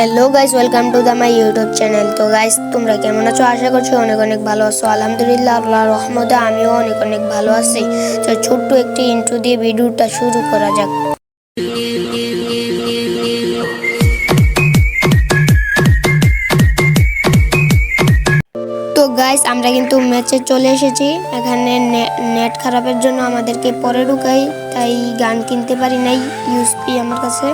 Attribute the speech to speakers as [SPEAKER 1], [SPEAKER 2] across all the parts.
[SPEAKER 1] Hello guys welcome to the my YouTube channel তো guys তোমরা কেমন আছো? আশা করছ অনেক অনেক ভালো আছো। আলহামদুলিল্লাহ আল্লাহ রহমতে আমিও অনেক অনেক ভালো আছি। তো ছোট্ট একটি ইন্ট্রো দিয়ে ভিডিওটা শুরু করা যাক। তো গাইস আমরা কিন্তু ম্যাচে চলে এসেছি। এখানে নেট খারাপের জন্য আমাদেরকে পরে ঢুকাই। তাই গান কিনতে পারি নাই ইউএসপি আমার কাছে।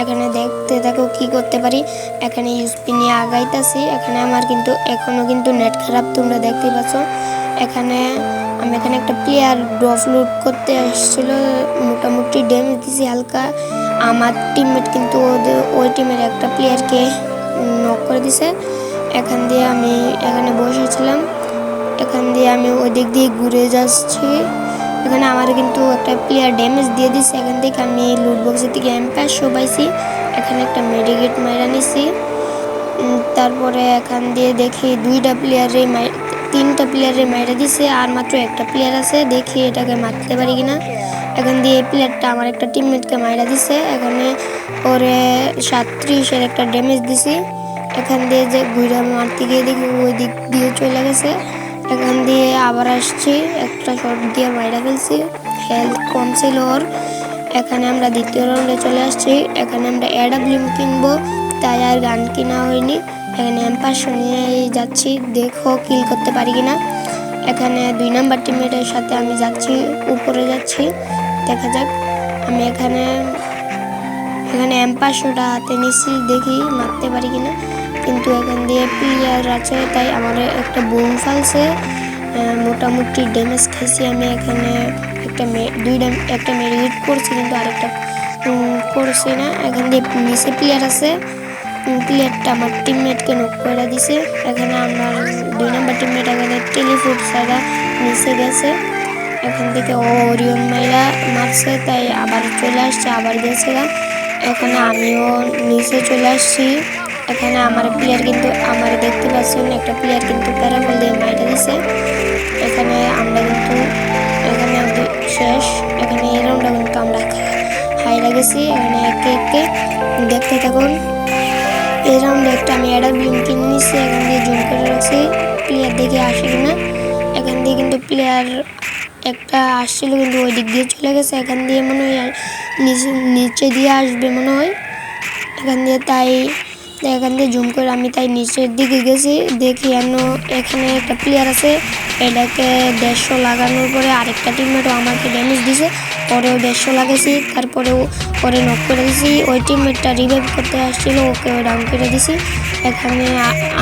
[SPEAKER 1] এখানে দেখতে থাকো কি করতে পারি। এখানে ইউএসপি নিয়ে আগাইতেছি। এখানে আমার কিন্তু এখনও কিন্তু নেট খারাপ, তোমরা দেখতে পাচ্ছ। এখানে আমি এখানে একটা প্লেয়ার ড্রপ লুট করতে আসছিল। মোটামুটি ড্যামেজ দিছি হালকা। আমার টিমমেট কিন্তু ওদের, ওই টিমের একটা প্লেয়ারকে নক করে দিছে। এখান দিয়ে আমি এখানে বসেছিলাম। এখান দিয়ে আমি ওই দিক দিয়ে ঘুরে যাচ্ছি। এখানে আমার কিন্তু একটা প্লেয়ার ড্যামেজ দিয়ে দিছে। এখান থেকে আমি লুট বক্সের থেকে এম্পায়ার শো পাইছি। এখানে একটা মেডিকেট মাইরা নিছি। তারপরে এখান দিয়ে দেখি দুইটা প্লেয়ারে তিনটা প্লেয়ারে মাইরা দিছে, আর মাত্র একটা প্লেয়ার আছে। দেখি এটাকে মারতে পারি কিনা। এখান দিয়ে এই প্লেয়ারটা আমার একটা টিমমেটকে মাইরা দিছে। এখানে ওরে সাতত্রিশের একটা ড্যামেজ দিছি। এখান দিয়ে যে ঘুরে মারতে গিয়ে দেখি ওই দিক দিয়ে চলে গেছে। এখান দিয়ে আবার আসছি। একটা শট দিয়ে মাইরা ফেলছি। হেলথ কম ছিল ওর। এখানে আমরা দ্বিতীয় রাউন্ডে চলে আসছি। এখানে আমরা অ্যাডাব্লিউম কিনবো। তাই আর গান কিনা হয়নি। এখানে এম্পাস নিয়ে যাচ্ছি। দেখো কিল করতে পারি কিনা। এখানে দুই নাম্বার টিমের সাথে আমি যাচ্ছি, উপরে যাচ্ছি। দেখা যাক। আমি এখানে এখানে এম্পাসটা হাতে নিচ্ছি দেখি মারতে পারি কিনা। কিন্তু এখান দিয়ে প্লেয়ার আছে, তাই আমার একটা বুম ফালছে। মোটামুটি ড্যামেজ খাইছি আমি এখানে। একটা দুইটা একটা মেরিট করছি কিন্তু আরেকটা করছি না। এখান দিয়ে নিচে প্লেয়ার আছে। প্লেয়ারটা আমার টিমমেটকে নক করে দিছে। এখানে আমার দুই নম্বর টিমমেট এখানে টেলিফুট সাইডা নিচে গেছে। এখান থেকে ও ওরিয়ন মাইরা মারছে, তাই আবার চলে আসছে, আবার গেছে এখানে আমিও নিচে চলে আসছি। এখানে আমার প্লেয়ার কিন্তু, আমার দেখতে পাচ্ছেন একটা প্লেয়ার কিন্তু প্যারাবল দিয়ে মাইটা দিছে। এখানে আমরা কিন্তু, এখানে শেষ। এখানে এই রাউন্ডটা কিন্তু আমরা হাইরা গেছি। এখানে একে একে দেখতে থাকুন। এই রাউন্ডে একটা আমি অ্যাডার ব্লিম কিনে নিচ্ছি এখান দিয়ে জুম করে রাখছি। প্লেয়ার দেখে আসে কিনা? এখান দিয়ে কিন্তু প্লেয়ার একটা আসছিল, কিন্তু ওই দিক দিয়ে চলে গেছে। এখান দিয়ে মনে হয় নিচে দিয়ে আসবে মনে হয়। এখান দিয়ে তাই এখান থেকে জুম করে আমি তাই নিচের দিকে গেছি। দেখি এন এখানে একটা প্লেয়ার আছে, এটাকে দেড়শো লাগানোর পরে আরেকটা টিমমেটও আমাকে ড্যামেজ দিছে, পরেও দেড়শো লাগাইছি, তারপরেও পরে নক করে দিছি। ওই টিমমেটটা রিভাইভ করতে আসছিল, ওকে ডাউন করে দিছি। এখানে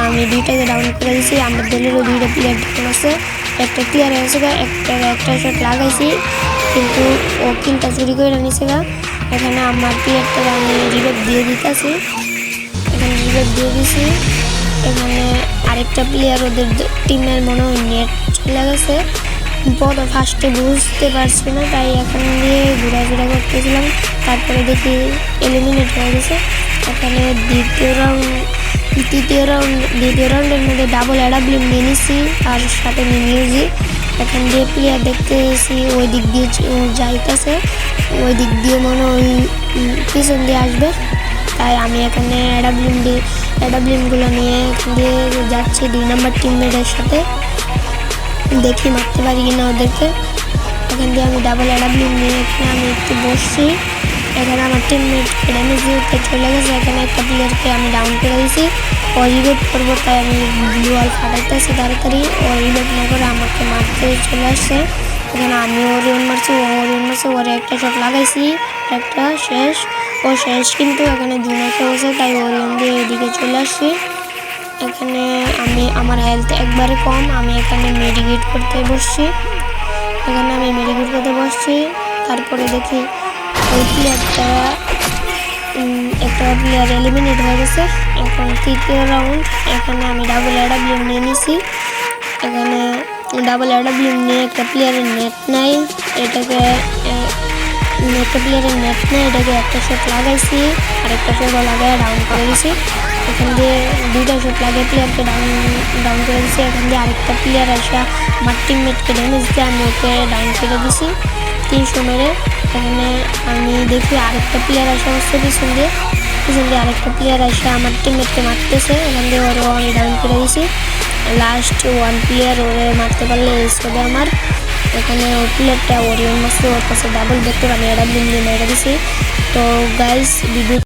[SPEAKER 1] আমি দুইটাকে ডাউন করে দিছি, আমার দলেরও দুইটা প্লেয়ার ডাউন আছে। একটা প্লেয়ার আছে একটা একটা শট লাগাইছি, কিন্তু ও কিলটা চুরি করে নিছে এখানে আমার প্লেয়ারটা আমি রিভাইভ দিয়ে দিতেছি। এখানে দিয়ে দিছি। এখানে আরেকটা প্লেয়ার ওদের টিমের মনে হয় নেট চলে গেছে। বড় ফার্স্টে বুঝতে পারছি না, তাই এখন দিয়ে ঘোরাফেরা করতেছিলাম। তারপরে দেখি এলিমিনেট হয়ে গেছে। এখানে দ্বিতীয় রাউন্ড তৃতীয় রাউন্ড দ্বিতীয় রাউন্ডের মধ্যে ডাবল অ্যাডাব্লিম নিয়ে নিছি আর সাথে নিয়ে নিয়েছি। এখান দিয়ে প্লেয়ার দেখতে এসেছি ওই দিক দিয়ে যাইতেছে। ওই দিক দিয়ে মনে ওই পিছন দিয়ে আসবে। তাই আমি এখানে অ্যাডাব্লিম দিয়ে অ্যাডাব্লিমগুলো নিয়ে এখান দিয়ে যাচ্ছি। দুই নম্বর টিমমেটের সাথে। দেখি, মারতে পারি কিনা ওদেরকে। এখান দিয়ে আমি ডাবল অ্যাডাব্লিম নিয়ে এখানে আমি একটু বসছি। এখানে আমার টিমমেট ড্যামেজ দিতে চলে গেছে। এখানে একটা প্লেয়ারকে আমি ডাউন করে দিয়েছি। ও করব, তাই আমি ব্লু ওয়াল ফাটাইতেছি তাড়াতাড়ি ও না করে আমাকে মারতে চলে আসছে। এখানে আমি ওরিয়ন মারছি, ও ওরিয়ন মারছে, ওরে একটা শট লাগাইছি, একটা শেষ, ও শেষ কিন্তু এখানে জুন একটা হয়েছে তাই ওরিয়ন দিয়ে এদিকে চলে আসছি। এখানে আমি, আমার হেলথ একবারে কম, আমি এখানে মেডিকেট করতে বসছি। এখানে আমি মেডিকেট করতে বসছি, তারপরে দেখি ওই প্লেয়ারটা একটা প্লেয়ার এলিমিনেট হয়ে গেছে। এখন তৃতীয় রাউন্ড এখানে আমি ডাবল অ্যাডাব্লিউম নিয়ে নিছি। এখানে ডাবল অ্যাডাব্লিউম নিয়ে একটা প্লেয়ারের নেট নাই এটাকে একটা প্লেয়ারের নেট নেই এটাকে একটা শট লাগাইছি আর একটা শটও লাগাই ডাউন করে দিছি। এখান দিয়ে দুইটা শট লাগিয়ে প্লেয়ারকে ডাউন ডাউন করে দিছি। এখান দিয়ে আরেকটা প্লেয়ার আসা, আমার টিমমেটকে ড্যামেজ দিয়ে আমি ওকে ডাউন করে দিছি। তিনশো মেরে এখানে আমি দেখি আরেকটা প্লেয়ার আসে আমার পিছন দিয়ে। পিছন দিয়ে আরেকটা প্লেয়ার আসে আমার টিমমেটকে মারতেছে। এখান দিয়ে ওরও আমি ডাউন করে দিয়েছি লাস্ট ওয়ান প্লেয়ার ওরে মারতে পারলে স্কোয়াডে আমার। এখানে ও প্লেয়ারটা ওরিয়ন মারছে ওর কাছে ডাবল ভেক্টর আমি এটা বিন দিয়ে মেরে দিছি। তো গাইস ভিডিও